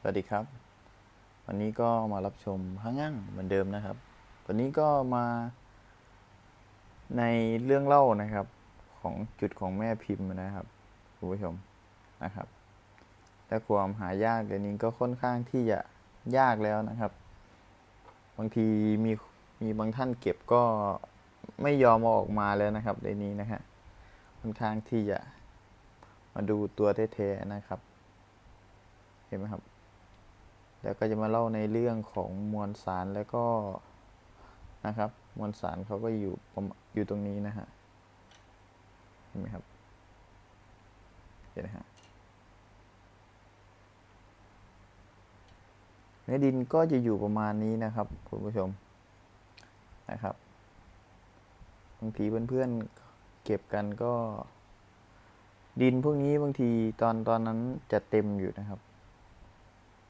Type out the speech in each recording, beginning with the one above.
สวัสดีครับ วันนี้ก็มารับชมห้างั่งเหมือนเดิมนะครับ วันนี้ก็มาในเรื่องเล่านะครับของจุดของแม่พิมพ์นะครับคุณผู้ชมนะครับและความหายากเดี๋ยวนี้ก็ค่อนข้างที่จะยากแล้วนะครับ บางทีมีมีบางท่านเก็บก็ไม่ยอมเอาออกมาแล้วนะครับในนี้นะฮะค่อนข้างที่จะมาดูตัวแท้ๆนะครับ เห็นไหมครับ แล้วก็จะมาเล่าในเรื่องของมวลสารแล้วก็นะครับ มวลสารเขาก็อยู่ประมาณอยู่ตรงนี้นะฮะเห็นไหมครับเห็นไหมฮะเนื้อดินก็จะอยู่ประมาณนี้นะครับคุณผู้ชมนะครับบางทีเพื่อนๆเก็บกันก็ ดินพวกนี้บางทีตอนตอนนั้นจะเต็มอยู่นะครับ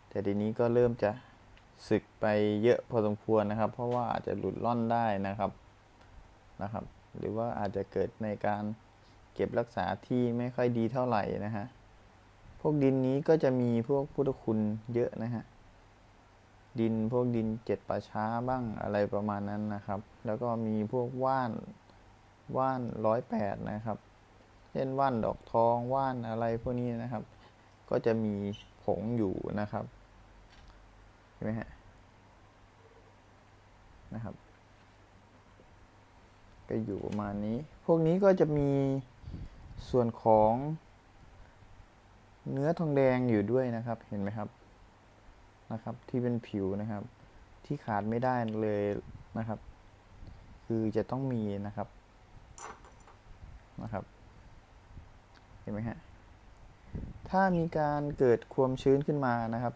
แต่ทีนี้ก็เริ่มจะสึกไปเยอะพอสมควรนะครับ เพราะว่าอาจจะหลุดล่อนได้นะครับนะครับ หรือว่าอาจจะเกิดในการเก็บรักษาที่ไม่ค่อยดีเท่าไหร่นะฮะพวกดินนี้ก็จะมีพวกพุทธคุณเยอะนะฮะดินพวกดินเจ็ดป่าช้าบ้างอะไรประมาณนั้นนะครับ แล้วก็มีพวกว่านว่านร้อยแปดนะครับ เช่นว่านดอกทองว่านอะไรพวกนี้นะครับ ก็จะมีผงอยู่นะครับ เห็นไหมฮะนะครับ ก็อยู่ประมาณนี้ พวกนี้ก็จะมีส่วนของเนื้อทองแดงอยู่ด้วยนะครับ เห็นไหมครับ นะครับ ที่เป็นผิวนะครับ ที่ขาดไม่ได้เลยนะครับ คือจะต้องมีนะครับ นะครับ เห็นไหมฮะ ถ้ามีการเกิดความชื้นขึ้นมานะครับ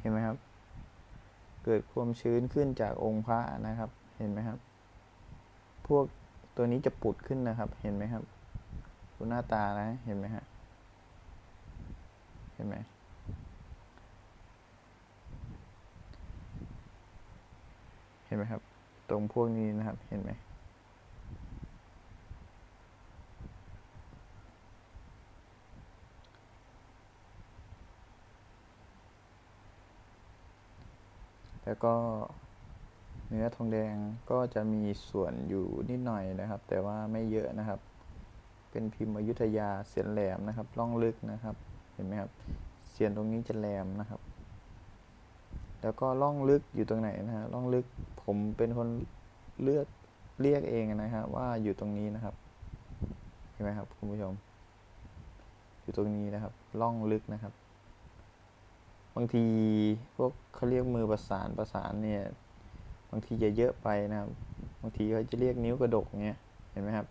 เห็นไหมครับ เกิดความชื้นขึ้นจากองค์พระนะครับ เห็นไหมครับ พวกตัวนี้จะปุดขึ้นนะครับ เห็นไหมครับ ดูหน้าตานะเห็นไหมฮะเห็นไหมเห็นไหมครับ ตรงพวกนี้นะครับ เห็นไหม แล้วก็เนื้อทองแดงก็จะมีส่วนอยู่นิดหน่อยนะครับ แต่ว่าไม่เยอะนะครับ เป็นพิมพ์อยุธยาเสียนแหลมนะครับล่องลึกนะครับ เห็นไหมครับเสียนตรงนี้จะแหลมนะครับ แล้วก็ล่องลึกอยู่ตรงไหนนะฮะล่องลึกผมเป็นคนเลือกเรียกเองนะครับว่าอยู่ตรงนี้นะครับ เห็นไหมครับคุณผู้ชม อยู่ตรงนี้นะครับล่องลึกนะครับ บางทีพวกเขาเรียกมือประสานประสานเนี่ยบางทีจะเยอะไปนะครับ บางทีเขาจะเรียกนิ้วกระดกเงี้ยเห็นไหมครับ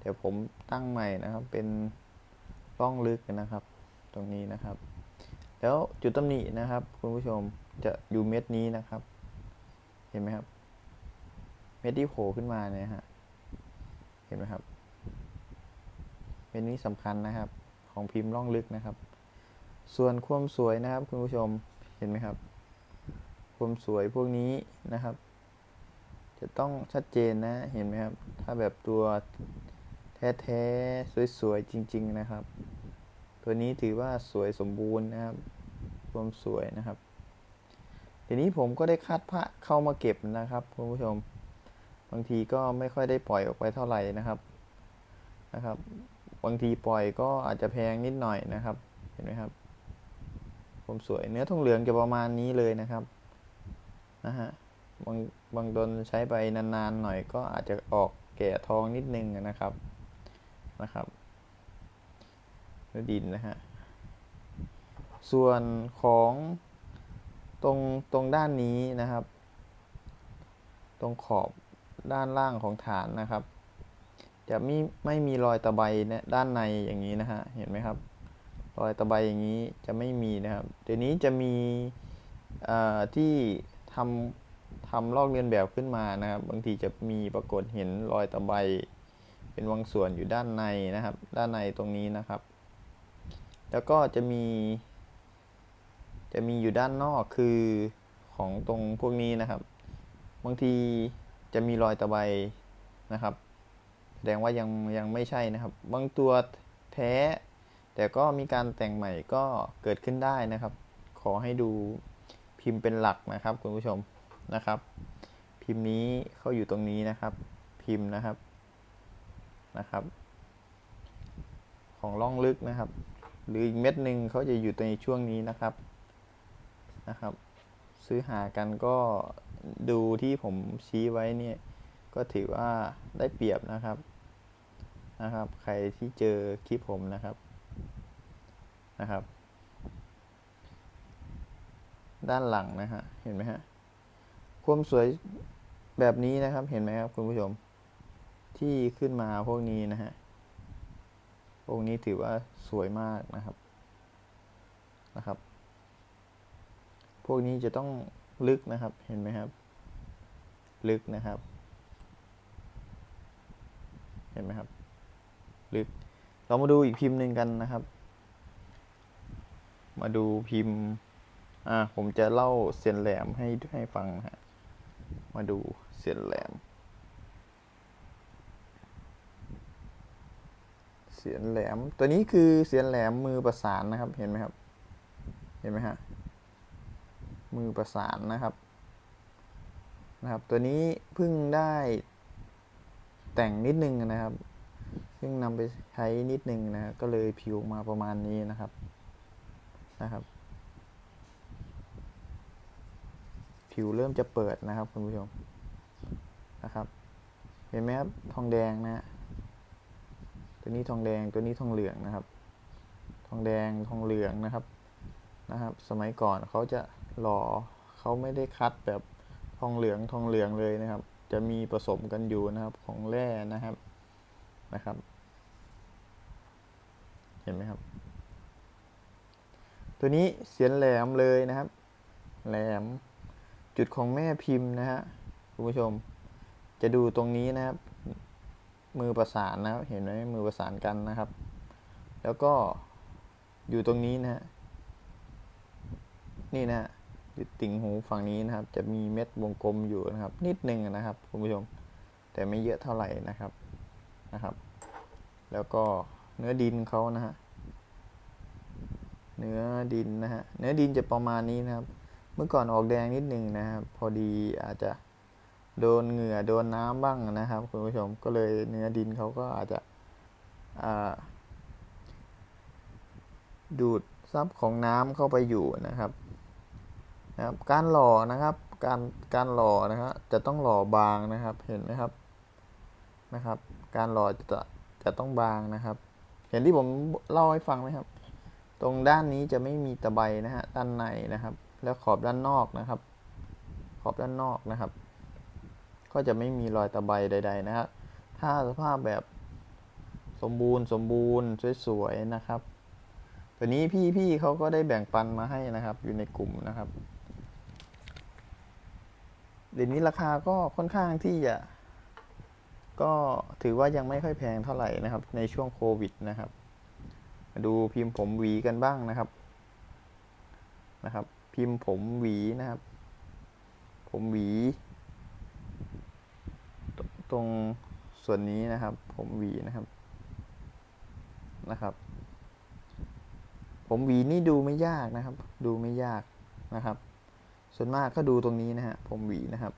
เดี๋ยวผมตั้งใหม่นะครับเป็นร่องลึกนะครับ ตรงนี้นะครับ แล้วจุดตำหนินะครับคุณผู้ชมจะอยู่เม็ดนี้นะครับ เห็นไหมครับ เม็ดที่โผล่ขึ้นมาเนี่ยฮะเห็นไหมครับเม็ดนี้สำคัญนะครับของพิมพ์ร่องลึกนะครับ ส่วนความสวยนะครับ คุณผู้ชมเห็นไหมครับ ความสวยพวกนี้นะครับ จะต้องชัดเจนนะเห็นไหมครับ ถ้าแบบตัวแท้ๆสวยๆจริง ๆนะครับ ตัวนี้ถือว่าสวยสมบูรณ์นะครับ ความสวยนะครับทีนี้ผมก็ได้คัดพระเข้ามาเก็บนะครับคุณผู้ชม บางทีก็ไม่ค่อยได้ปล่อยออกไปเท่าไหร่นะครับนะครับ บางทีปล่อยก็อาจจะแพงนิดหน่อยนะครับ เห็นไหมครับ ผมสวยเนื้อทองเหลืองจะประมาณนี้เลยนะครับนะฮะบางบางตนใช้ไปนานๆหน่อยก็อาจจะออกแก่ทองนิดนึงนะครับนะครับเนื้อดินนะฮะส่วนของตรงตรงด้านนี้นะครับ ตรงขอบด้านล่างของฐานนะครับ จะไม่ไม่มีรอยตะไบเนี่ยด้านในอย่างนี้นะฮะเห็นไหมครับ รอยตะไบอย่างนี้จะไม่มีนะครับ เดี๋ยวนี้จะมีที่ทำทำลอกเลียนแบบขึ้นมานะครับ บางทีจะมีปรากฏเห็นรอยตะไบเป็นบางส่วนอยู่ด้านในนะครับ ด้านในตรงนี้นะครับ แล้วก็จะมี จะมีอยู่ด้านนอกคือของตรงพวกนี้นะครับ บางทีจะมีรอยตะไบนะครับ แสดงว่ายังยังไม่ใช่นะครับ บางตัวแท้ แต่ก็มีการแต่งใหม่ก็เกิดขึ้นได้นะครับ ขอให้ดูพิมพ์เป็นหลักนะครับคุณผู้ชมนะครับ พิมพ์นี้เขาอยู่ตรงนี้นะครับ พิมพ์นะครับนะครับ ของล่องลึกนะครับ หรืออีกเม็ดหนึ่งเขาจะอยู่ในช่วงนี้นะครับนะครับ ซื้อหากันก็ดูที่ผมชี้ไว้เนี่ยก็ถือว่าได้เปรียบนะครับนะครับ ใครที่เจอคลิปผมนะครับ นะครับ ด้านหลังนะฮะเห็นไหมฮะความสวยแบบนี้นะครับเห็นไหมครับคุณผู้ชม ที่ขึ้นมาพวกนี้นะฮะพวกนี้ถือว่าสวยมากนะครับนะครับ พวกนี้จะต้องลึกนะครับเห็นไหมครับ ลึกนะครับ เห็นไหมครับ ลึก เรามาดูอีกพิมพ์หนึ่งกันนะครับ มาดูพิมพ์ อ่า ผมจะเล่าเสียนแหลมให้ให้ฟังนะฮะ มาดูเสียนแหลม เสียนแหลม ตัวนี้คือเสียนแหลมมือประสานนะครับ เห็นไหมครับ เห็นไหมฮะ มือประสานนะครับ นะครับ ตัวนี้เพิ่งได้แต่งนิดนึงนะครับเพิ่งนำไปใช้นิดนึงนะฮะก็เลยผิวมาประมาณนี้นะครับ นะครับ ผิวเริ่มจะเปิดนะครับคุณผู้ชมนะครับ เห็นไหมครับทองแดงนะฮะตัวนี้ทองแดงตัวนี้ทองเหลืองนะครับ ทองแดงทองเหลืองนะครับนะครับ สมัยก่อนเขาจะหล่อเขาไม่ได้คัดแบบทองเหลืองทองเหลืองเลยนะครับ จะมีผสมกันอยู่นะครับของแร่นะครับนะครับ เห็นไหมครับ ตัวนี้เสียนแหลมเลยนะครับ แหลม จุดของแม่พิมพ์นะฮะคุณผู้ชม จะดูตรงนี้นะครับ มือประสานนะครับ เห็นไหมมือประสานกันนะครับ แล้วก็อยู่ตรงนี้นะฮะนี่นะฮะอยู่ติ่งหูฝั่งนี้นะครับ จะมีเม็ดวงกลมอยู่นะครับ นิดนึงนะครับคุณผู้ชม แต่ไม่เยอะเท่าไหร่นะครับนะครับ แล้วก็เนื้อดินเขานะฮะ เนื้อดินนะฮะ เนื้อดินจะประมาณนี้นะครับ เมื่อก่อนออกแดงนิดหนึ่งนะครับ พอดีอาจจะโดนเหงื่อโดนน้ำบ้างนะครับ คุณผู้ชม ก็เลยเนื้อดินเขาก็อาจจะดูดซับของน้ำเข้าไปอยู่นะครับนะครับ การหล่อนะครับ การการหล่อนะครับจะต้องหล่อบางนะครับ เห็นไหมครับนะครับ การหล่อจะจะต้องบางนะครับ เห็นที่ผมเล่าให้ฟังไหมครับ ตรงด้านนี้จะไม่มีตะไบนะฮะด้านในนะครับ แล้วขอบด้านนอกนะครับ ขอบด้านนอกนะครับ ก็จะไม่มีรอยตะไบใด ๆ นะครับถ้าสภาพแบบสมบูรณ์สมบูรณ์สวยๆนะครับตัวนี้พี่ๆเขาก็ได้แบ่งปันมาให้นะครับ อยู่ในกลุ่มนะครับเดี๋ยวนี้ราคาก็ค่อนข้างที่จะก็ถือว่ายังไม่ค่อยแพงเท่าไหร่นะครับ ในช่วงโควิดนะครับ มาดูพิมพ์ผมหวีกันบ้างนะครับนะครับ พิมพ์ผมหวีนะครับ ผมหวีตตรงส่วนนี้นะครับ ผมหวีนะครับนะครับ ผมหวีนี่ดูไม่ยากนะครับ ดูไม่ยากนะครับ ส่วนมากก็ดูตรงนี้นะฮะผมหวีนะครับ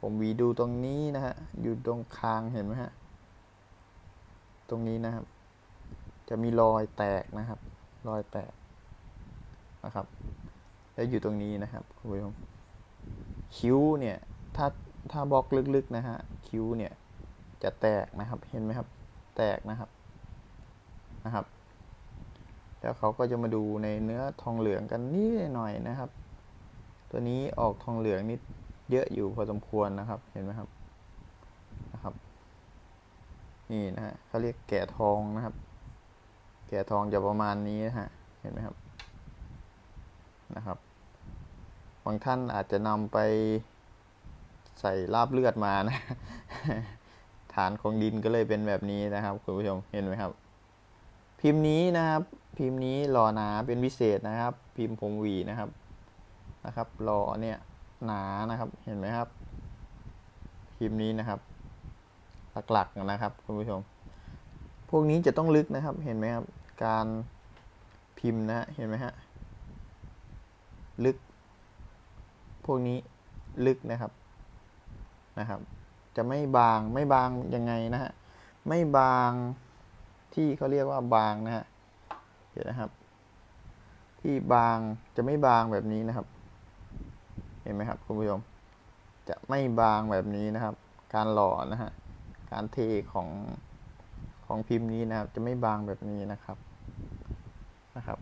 ผมหวีดูตรงนี้นะฮะอยู่ตรงคางเห็นไหมฮะตรงนี้นะครับ จะมีรอยแตกนะครับ รอยแตกนะครับแล้วอยู่ตรงนี้นะครับคุณผู้ชมคิ้วเนี่ยถ้าถ้าบล็อกลึกๆนะฮะคิ้วเนี่ยจะแตกนะครับเห็นไหมครับ แตกนะครับนะครับ แล้วเขาก็จะมาดูในเนื้อทองเหลืองกันนิดหน่อยนะครับ ตัวนี้ออกทองเหลืองนิดเยอะอยู่พอสมควรนะครับเห็นไหมครับนะครับ นี่นะฮะเขาเรียกแก่ทองนะครับ แก่ทองจะประมาณนี้นะฮะ เห็นไหมครับ นะครับ บางท่านอาจจะนำไปใส่ลาบเลือดมานะ ฐานของดินก็เลยเป็นแบบนี้นะครับคุณผู้ชม เห็นไหมครับ พิมพ์นี้นะครับ พิมพ์นี้หล่อหนาเป็นพิเศษนะครับ พิมพ์ผมหวีนะครับ นะครับหล่อเนี่ยหนานะครับ เห็นไหมครับ พิมพ์นี้นะครับ หลักๆนะครับคุณผู้ชม วกนี้จะต้องลึกนะครับ เห็นไหมครับ การพิมพ์นะฮะเห็นไหมฮะ ลึก พวกนี้ลึกนะครับ นะครับ จะไม่บาง ไม่บางยังไงนะฮะ ไม่บางที่เขาเรียกว่าบางนะฮะเดี๋ยวนะครับ ที่บางจะไม่บางแบบนี้นะครับ เห็นไหมครับคุณผู้ชม จะไม่บางแบบนี้นะครับ การหล่อนะฮะ การเทของ ของพิมพ์นี้นะครับ จะไม่บางแบบนี้นะครับนะครับ